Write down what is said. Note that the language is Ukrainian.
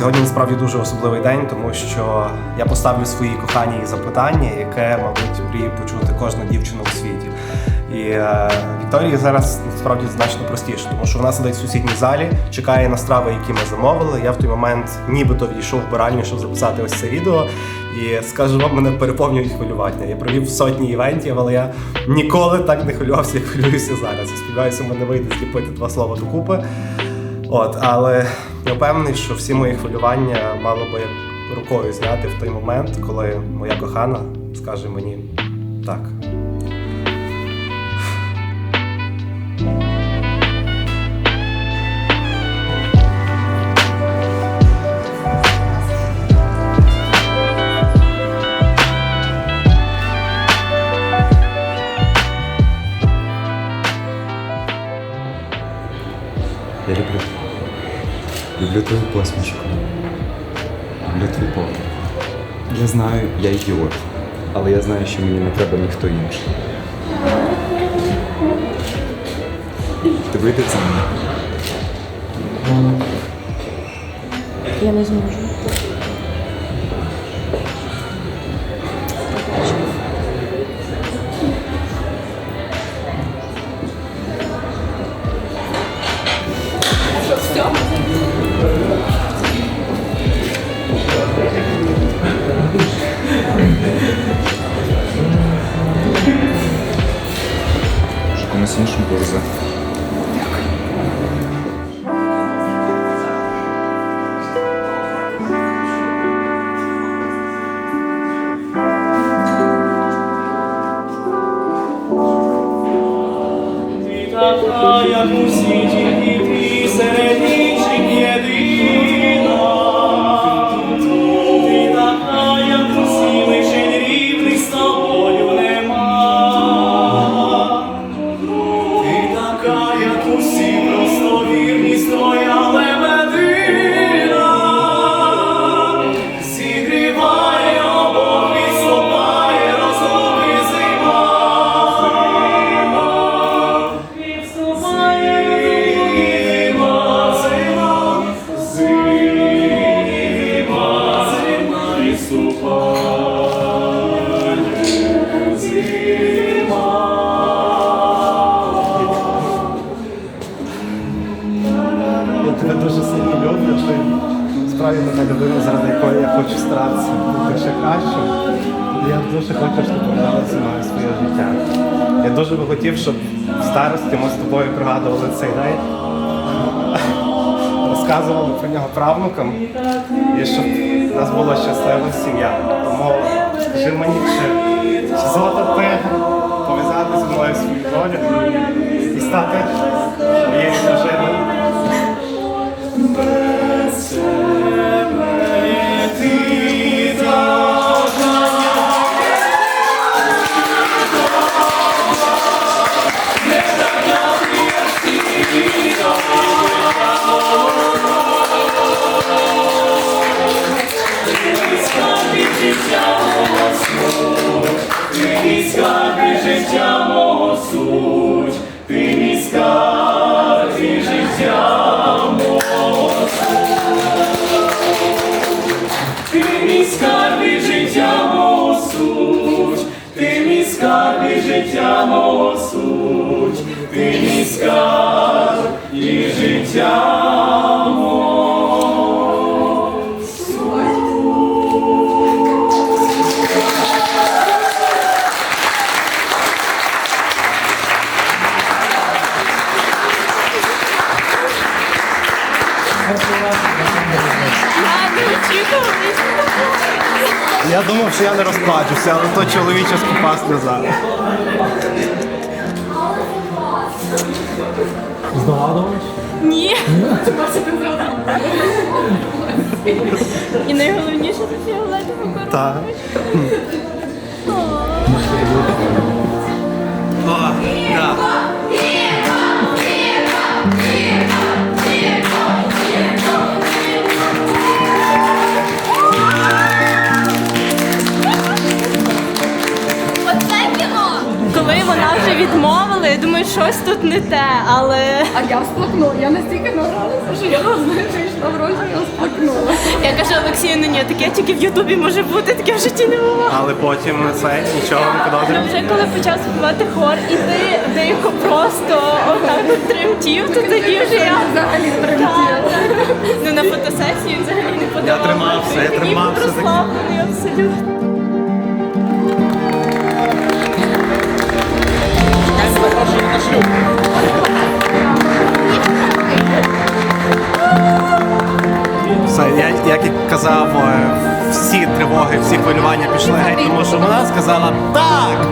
Сьогодні насправді дуже особливий день, тому що я поставлю своїй коханій запитання, яке, мабуть, мріє почути кожна дівчина у світі. І е, Вікторії зараз насправді значно простіше, тому що вона сидить в сусідній залі, чекає на страви, які ми замовили. Я в той момент нібито відійшов в вбиральню, щоб записати ось це відео. І скажу вам, мене переповнюють хвилювання. Я провів сотні івентів, але я ніколи так не хвилювався, як хвилююся зараз. Сподіваюся, мене вийде зліпити два слова докупи. От, але я впевнений, що всі мої хвилювання мало би рукою зняти в той момент, коли моя кохана скаже мені так. Я люблю. Люблю твою посмішку. Люблю твій погляд. Я знаю, я ідіот. Але я знаю, що мені не треба ніхто інший. Ти вийдеш за мене? Я не зможу. Комусь іншому така, як усі тільки ти серед інших єдина. Тебе дуже сильно люблю, що справді мене людина, заради якої я хочу старатися бути ще краще. Я дуже хочу, щоб ти зі мною своє життя. Я дуже би хотів, щоб в старості ми з тобою пригадували цей день, розказували про нього правнукам і щоб в нас була щаслива сім'я. Тому скажи мені, чи, чи золота ти пов'язати зі мною свою долю і стати мій життя мого суть, ти мій скарб і життя мого ти мій скарб життя мого суть, ти мій скарб життя мого суть, Я думав, що я не розплачуся, але то чоловіча скупа сльоза. Ні. І найголовніше це фіолетову корону. Так. О, да. Оце вже відмовила, я думаю, щось тут не те, але А я всплакнула. Я настільки награлася, що я йшла в роль, що я всплакнула. фотосесії, ну ні, таке тільки в Ютубі може бути, таке в житті не було. Але потім це нічого не Ну, вже коли почав співати хор, і ти дико просто отак от тремтів, то тоді вже я взагалі тремтів. Ну на фотосесії взагалі не подобалося. тримався, я тримався таки. Розслаблений. Все, я, як і казав, е, всі тривоги, всі хвилювання пішли геть, тому що вона сказала так.